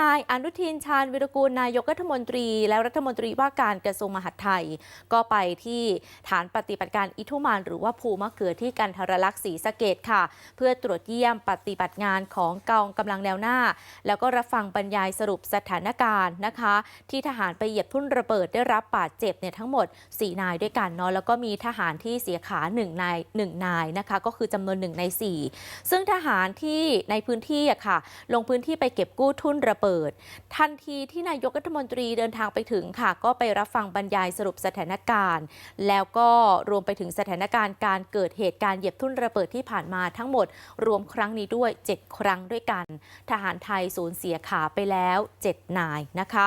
นายอนุทินชาญวิรกูลนายกรัฐมนตรี และรัฐมนตรีว่าการกระทรวงมหาดไทย ก็ไปที่ฐานปฏิบัติการอิทุมานหรือว่าภูมะเขือที่กันทรลักษณ์ศรีสะเกดค่ะ เพื่อตรวจเยี่ยมปฏิบัติงานของกองกำลังแนวหน้า แล้วก็รับฟังบรรยายสรุปสถานการณ์นะคะ ที่ทหารไปเหยียบทุ่นระเบิดได้รับบาดเจ็บเนี่ยทั้งหมด 4 นายด้วยกันเนาะแล้วก็มีทหารที่เสียขา1นาย1นายนะคะ ก็คือจำนวนหนึ่งใน4ซึ่งทหารที่ในพื้นที่อะค่ะ ลงพื้นที่ไปเก็บกู้ทุ่นระเบิด ทันทีที่นายกรัฐมนตรีเดินทางไปถึงค่ะ ก็ไปรับฟังบรรยายสรุปสถานการณ์ แล้วก็รวมไปถึงสถานการณ์การเกิดเหตุการณ์เหยียบทุ่นระเบิดที่ผ่านมาทั้งหมด รวมครั้งนี้ด้วย 7 ครั้งด้วยกัน ทหารไทยสูญเสียขาไปแล้ว 7 นายนะคะ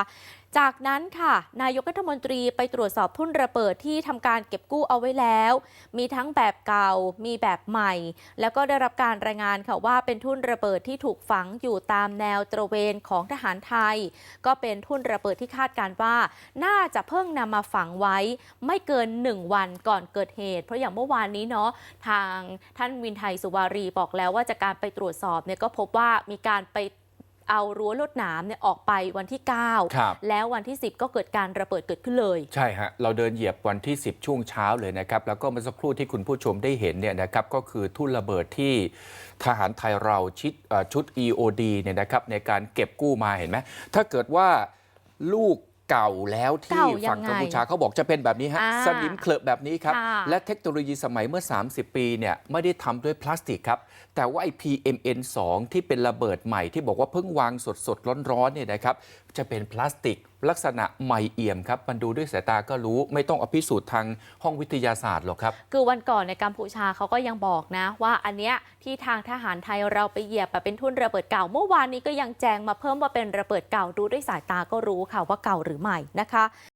จากนั้นค่ะนายกรัฐมนตรีไปตรวจสอบทุ่นระเบิดที่ทำการเก็บกู้เอาไว้แล้ว มีทั้งแบบเก่ามีแบบใหม่ แล้วก็ได้รับการรายงานค่ะว่าเป็นทุ่นระเบิดที่ถูกฝังอยู่ตามแนวตระเวนของทหารไทย ก็เป็นทุ่นระเบิดที่คาดการว่า น่าจะเพิ่งนำมาฝังไว้ ไม่เกิน 1 วันก่อนเกิดเหตุ เพราะอย่างเมื่อวานนี้เนาะทางท่านวินไทยสุวารีบอกแล้วว่าจากการไปตรวจสอบเนี่ยก็พบว่ามีการไป เอารั้วลวดหนามเนี่ยออกไปวันที่9ครับแล้ววันที่ 10 ก็เกิดการระเบิดเกิดขึ้นเลย ใช่ฮะ เราเดินเหยียบวันที่ 10 ช่วงเช้าเลยนะครับ แล้วก็เมื่อสักครู่ที่คุณผู้ชมได้เห็นเนี่ยนะครับก็คือทุ่นระเบิดที่ทหารไทยเราชิดเอ่อชุด EOD เนี่ยนะครับในการเก็บกู้มาเห็นไหมถ้าเกิดว่าลูก เก่าแล้วที่เก่ายังฝั่งไงกัมพูชาเขาบอกจะเป็นแบบนี้ฮะอ่าสนิมเคลอะแบบนี้ครับ ค่ะ และเทคโนโลยีสมัยเมื่อ 30 ปีเนี่ยไม่ได้ทำด้วยพลาสติกครับ แต่ว่าไอ้ PMN 2 ที่เป็นระเบิดใหม่ที่บอกว่าเพิ่งวางสดสดๆร้อนๆเนี่ยนะครับจะเป็นพลาสติก ลักษณะใหม่เอี่ยมครับ มันดูด้วยสายตาก็รู้ไม่ต้องอภิสูจน์ทางห้องวิทยาศาสตร์หรอกครับ คือวันก่อนในกัมพูชาเขาก็ยังบอกนะ ว่าอันเนี้ยที่ทางทหารไทยเราไปเหยียบเป็นทุ่นระเบิดเก่า เมื่อวานนี้ก็ยังแจงมาเพิ่มว่าเป็นระเบิดเก่าดูด้วยสายตาก็รู้ค่ะว่าเก่าหรือใหม่นะคะ